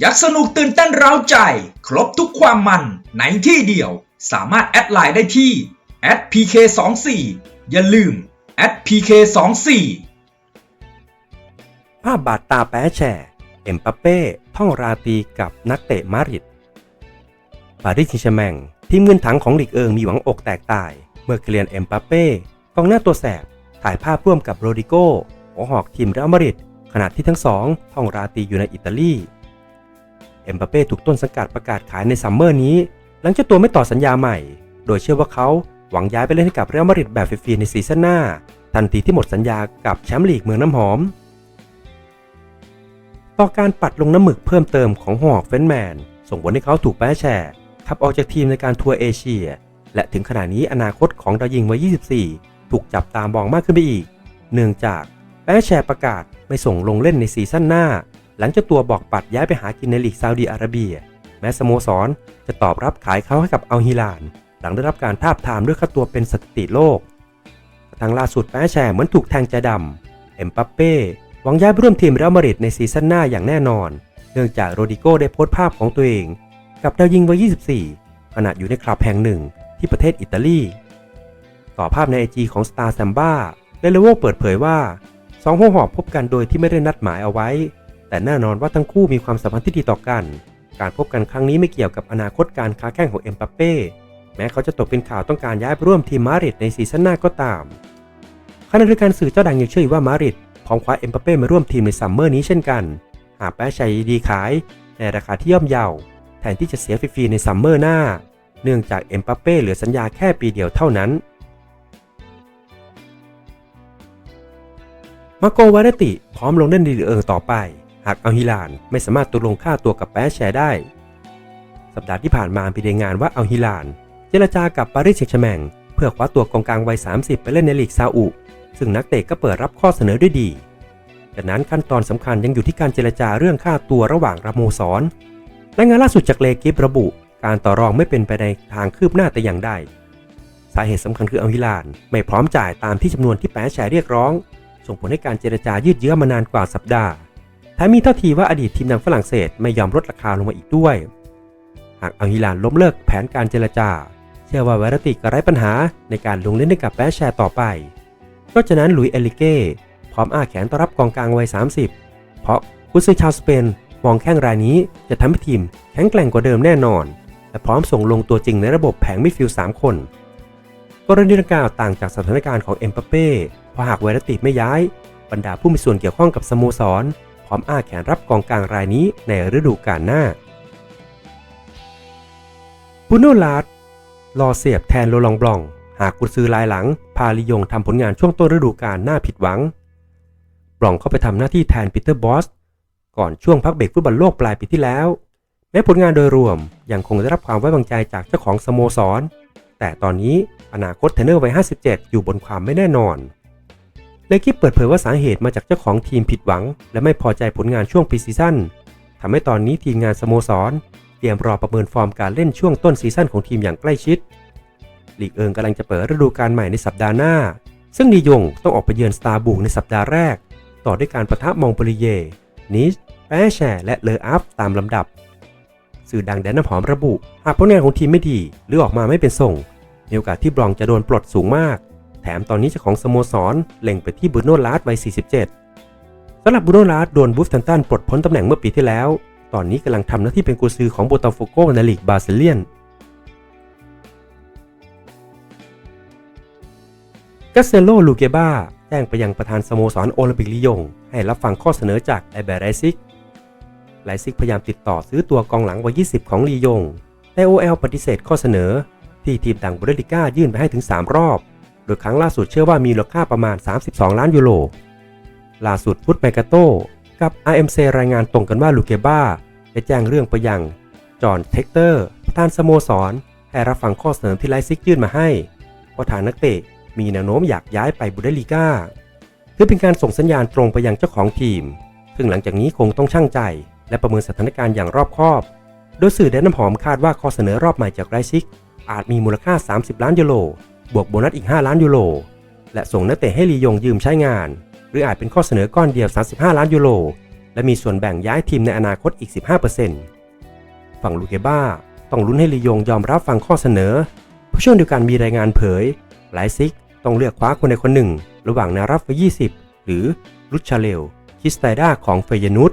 ยักสนุกตื่นเต้นเร้าใจ ครบทุกความมันในที่เดียว สามารถแอดไลน์ได้ที่ @pk24 อย่าลืม @pk24 ภาพบาดตาแป๊แชร์เอ็มปัปเป้ท่องราตีกับนักเตะมาริดปารีสแซงต์แชแมงทีมเงินถังของลีกเอิงมีหวังอกแตกตาย เมื่อเคลียนเอ็มปัปเป้กองหน้าตัวแสบ ถ่ายภาพร่วมกับโรดิโก้หัวหอกทีมเรอัลมาดริดขณะที่ทั้งสองท่องราตีอยู่ในอิตาลี เอ็มบัปเป้ถูกต้นสังกัดประกาศขายในซัมเมอร์นี้ หลังเจ้าตัวไม่ต่อสัญญาใหม่ โดยเชื่อว่าเขาหวังย้ายไปเล่นให้กับเรอัลมาดริดแบบฟรีๆในซีซั่นหน้า ทันทีที่หมดสัญญากับแชมป์ลีกเมืองน้ำหอม ต่อการปัดลงน้ำหมึกเพิ่มเติมของหอกเฟนแมน ส่งผลให้เขาถูกแป้แชร์ขับออกจากทีมในการทัวร์เอเชีย และถึงขณะนี้อนาคตของดาวยิงวัย 24 ถูกจับตามองมากขึ้นไปอีก เนื่องจากแป้แชร์ประกาศไม่ส่งลงเล่นในซีซั่นหน้า หลังเจ้าตัวบอกปัดย้ายไปหากินในลีกซาอุดีอาระเบีย แม้สโมสรจะตอบรับขายเขาให้กับอัลฮิลาน หลังได้รับการทาบทามด้วยค่าตัวเป็นสถิติโลกทั่งล่าสุดแป้แชร์เหมือนถูกแทงใจดำเอ็มปัปเป้หวังย้ายไปร่วมทีมเรอัลมาดริดในซีซั่นหน้าอย่างแน่นอน เนื่องจากโรดิโก้ได้โพสต์ภาพของตัวเอง กับดาวยิงวัย 24 ขณะอยู่ในคลับแห่งหนึ่งที่ประเทศอิตาลีต่อภาพในไอจีของสตาร์แซมบ้าเลเลโวเปิดเผยว่าสองหัวหอบพบกันโดยที่ไม่ได้นัดหมายเอาไว้ แต่แน่นอนว่าทั้งคู่มีความสัมพันธ์ที่ดีต่อกัน การพบกันครั้งนี้ไม่เกี่ยวกับอนาคตการค้าแข่งของเอ็มปัปเป้แม้เขาจะตกเป็นข่าวต้องการย้ายไปร่วมทีมมาริดในซีซั่นหน้าก็ตามขณะเดียวกันสื่อเจ้าดังยังเชื่อว่ามาริดพร้อมคว้าเอ็มปัปเป้มาร่วมทีมในซัมเมอร์นี้เช่นกัน หากแป้ชัยดีขาย ในราคาที่ย่อมเยาแทนที่จะเสียฟรีๆในซัมเมอร์หน้า เนื่องจากเอ็มปัปเป้เหลือสัญญาแค่ปีเดียวเท่านั้นมาโกวาเรติพร้อมลงเล่นดีเอิงต่อไป หากอัลฮิลานไม่สามารถตกลงค่าตัวกับแป๊แชร์ได้ สัปดาห์ที่ผ่านมามีรายงานว่าอัลฮิลาน เจรจากับปารีสแซงต์แชแมงเพื่อคว้าตัวกองกลางวัย 30 ไปเล่นในลีกซาอุ ซึ่งนักเตะก็เปิดรับข้อเสนอด้วยดีจากนั้นขั้นตอนสำคัญยังอยู่ที่การเจรจาเรื่องค่าตัวระหว่างระโมสรรายงานล่าสุดจากเลกิฟระบุ การต่อรองไม่เป็นไปในทางคืบหน้าแต่อย่างใดสาเหตุสำคัญคืออัลฮิลานไม่พร้อมจ่ายตามที่จำนวนที่แปะแชร์เรียกร้อง ส่งผลให้การเจรจายืดเยื้อมานานกว่าสัปดาห์ แถมมีท่าทีว่าอดีตทีมดังฝรั่งเศสไม่ยอมลดราคาลงมาอีกด้วย หากอัลฮิลานล้มเลิกแผนการเจรจา เชื่อว่าเวรติกจะไร้ปัญหาในการลงเล่นให้กับแปะแชร์ต่อไปนอกจากนั้นหลุยเอลิเก้พร้อมอ้าแขนต้อนรับกองกลางวัย 30 เพราะกุซือชาวสเปนมองแข้งรายนี้จะทำให้ทีมแข็งแกร่งกว่าเดิมแน่นอน และพร้อมส่งลงตัวจริงในระบบแผงมิดฟิลด์3คน กรณีดังกล่าวต่างจากสถานการณ์ของเอ็มปาเป้เพราะหากไวรติไม่ย้าย บรรดาผู้มีส่วนเกี่ยวข้องกับสโมสร พร้อมอ้าแขนรับกองกลางรายนี้ในฤดูกาลหน้าบูโนลาร์ดรอเสียบแทนโรลองบลอง หากกุซือลายหลัง พาลิยงทำผลงานช่วงต้นฤดูกาลหน่าผิดหวัง บลองเข้าไปทำหน้าที่แทนปีเตอร์บอส ก่อนช่วงพักเบรกฟุตบอลโลกปลายปีที่แล้ว แม้ผลงานโดยรวมยังคงได้รับความไว้วางใจจากเจ้าของสโมสร แต่ตอนนี้อนาคตเทรนเนอร์วัย 57 อยู่บนความไม่แน่นอน เลกิฟเปิดเผยว่าสาเหตุมาจากเจ้าของทีมผิดหวัง และไม่พอใจผลงานช่วงปีซีซั่นทำให้ตอนนี้ทีมงานสโมสร เตรียมรอประเมินฟอร์มการเล่นช่วงต้นซีซั่นของทีมอย่างใกล้ชิดลีกเอิงกำลังจะเปิดฤดูกาลใหม่ในสัปดาห์หน้า ซึ่งนียงต้องออกไปเยือนสตาร์บุกในสัปดาห์แรก ต่อด้วยการประทะมองโปลีเย นิชแปแชร์และเลออัฟตามลำดับ สื่อดังแดนน้ำหอมระบุ หากผลงานของทีมไม่ดี หรือออกมาไม่เป็นส่งมีโอกาสที่บรองจะโดนปลดสูงมาก แถมตอนนี้เจ้าของสโมสรเล็งไปที่บูโนลาร์ดวัย 47สำหรับบูโนลาร์ดโดนบูฟทันตันปลดพ้นตำแหน่งเมื่อปีที่แล้ว ตอนนี้กำลังทำหน้าที่เป็นกุซือของโบตาโฟโกในลีกบาซิเลียนกาเซโลลูเกบาแจ้งไปยังประธานสโมสรโอลิมปิกลียง ให้รับฟังข้อเสนอจากไอเบรซิกไลซิกพยายามติดต่อซื้อตัวกองหลังวัย 20 ของลียง แต่โอเอลปฏิเสธข้อเสนอ ที่ทีมต่างบุเดลิก้ายื่นไปให้ถึง 3 รอบ โดยครั้งล่าสุดเชื่อว่ามีมูลค่าประมาณ 32 ล้านยูโร ล่าสุดฟุตแมกาโตกับ RMC รายงานตรงกันว่าลูเกบ้าได้แจ้งเรื่องไปยังจอห์นเทคเตอร์ประธานสโมสรให้รับฟังข้อเสนอที่ไลซิกยื่นมาให้เพราะทางนักเตะมีแนวโน้มอยากย้ายไปบุเดลิก้าถือเป็นการส่งสัญญาณตรงไปยังเจ้าของทีม ซึ่งหลังจากนี้คงต้องช่างใจ และประเมินสถานการณ์อย่างรอบคอบ โดยสื่อแดนน้ำหอมคาดว่าข้อเสนอรอบใหม่จากไรซิก อาจมีมูลค่า 30 ล้านยูโร บวกโบนัสอีก 5 ล้านยูโร และส่งนักเตะให้ลียงยืมใช้งาน หรืออาจเป็นข้อเสนอก้อนเดียว 35 ล้านยูโร และมีส่วนแบ่งย้ายทีมในอนาคตอีก 15%ฝั่งลูเคบ้าต้องลุ้นให้ลียงยอมรับฟังข้อเสนอเพราะช่วงเดียวกันมีรายงานเผย หลายซิกต้องเลือกคว้าคนใดคนหนึ่ง ระหว่างนารับไฟ20หรือลุชชาเลลคิสไตด้าของเฟยนุส